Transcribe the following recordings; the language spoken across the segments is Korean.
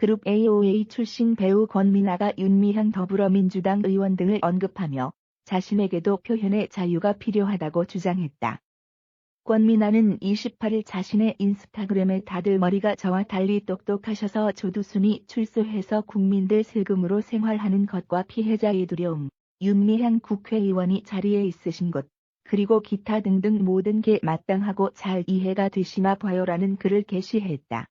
그룹 AOA 출신 배우 권미나가 윤미향 더불어민주당 의원 등을 언급하며 자신에게도 표현의 자유가 필요하다고 주장했다. 권미나는 28일 자신의 인스타그램에 다들 머리가 저와 달리 똑똑하셔서 조두순이 출소해서 국민들 세금으로 생활하는 것과 피해자의 두려움, 윤미향 국회의원이 자리에 있으신 것, 그리고 기타 등등 모든 게 마땅하고 잘 이해가 되시나 봐요라는 글을 게시했다.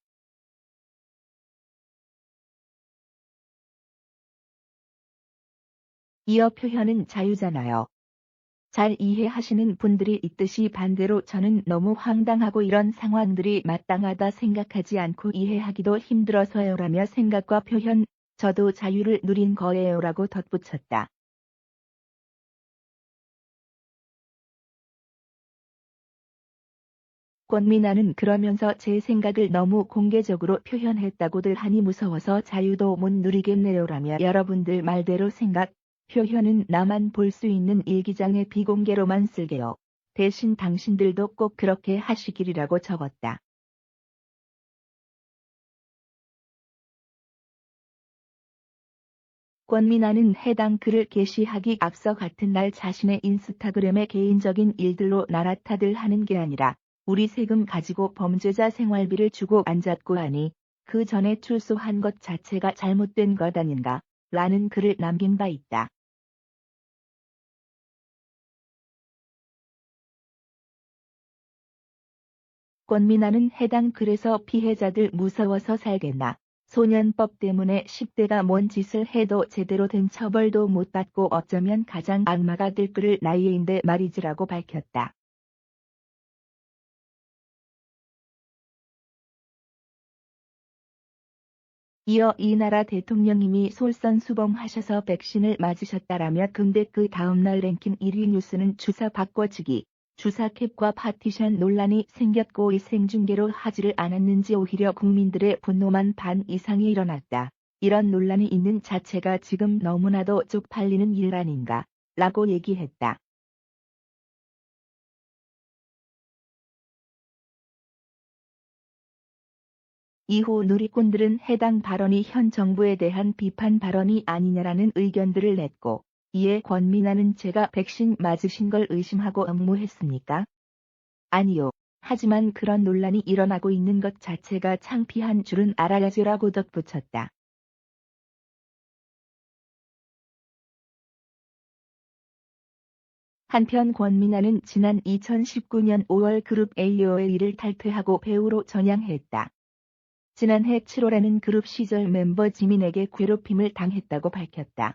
이어 표현은 자유잖아요. 잘 이해하시는 분들이 있듯이 반대로 저는 너무 황당하고 이런 상황들이 마땅하다 생각하지 않고 이해하기도 힘들어서요라며 생각과 표현, 저도 자유를 누린 거예요라고 덧붙였다. 권미나는 그러면서 제 생각을 너무 공개적으로 표현했다고들 하니 무서워서 자유도 못 누리겠네요라며 여러분들 말대로 생각, 표현은 나만 볼 수 있는 일기장에 비공개로만 쓸게요. 대신 당신들도 꼭 그렇게 하시길이라고 적었다. 권미나는 해당 글을 게시하기 앞서 같은 날 자신의 인스타그램에 개인적인 일들로 나라타들 하는 게 아니라 우리 세금 가지고 범죄자 생활비를 주고 앉았고 하니 그 전에 출소한 것 자체가 잘못된 것 아닌가 라는 글을 남긴 바 있다. 권미나는 해당 글에서 피해자들 무서워서 살겠나. 소년법 때문에 10대가 뭔 짓을 해도 제대로 된 처벌도 못 받고 어쩌면 가장 악마가 될 그를 나이인데 말이지라고 밝혔다. 이어 이 나라 대통령님이 솔선수범하셔서 백신을 맞으셨다라며 근데 그 다음날 랭킹 1위 뉴스는 주사 바꿔주기, 주사캡과 파티션 논란이 생겼고 이 생중계로 하지를 않았는지 오히려 국민들의 분노만 반 이상이 일어났다. 이런 논란이 있는 자체가 지금 너무나도 쪽팔리는 일 아닌가 라고 얘기했다. 이후 누리꾼들은 해당 발언이 현 정부에 대한 비판 발언이 아니냐라는 의견들을 냈고 이에 권미나는 제가 백신 맞으신 걸 의심하고 응모했습니까? 아니요. 하지만 그런 논란이 일어나고 있는 것 자체가 창피한 줄은 알아야죠라고 덧붙였다. 한편 권미나는 지난 2019년 5월 그룹 AOA를 탈퇴하고 배우로 전향했다. 지난해 7월에는 그룹 시절 멤버 지민에게 괴롭힘을 당했다고 밝혔다.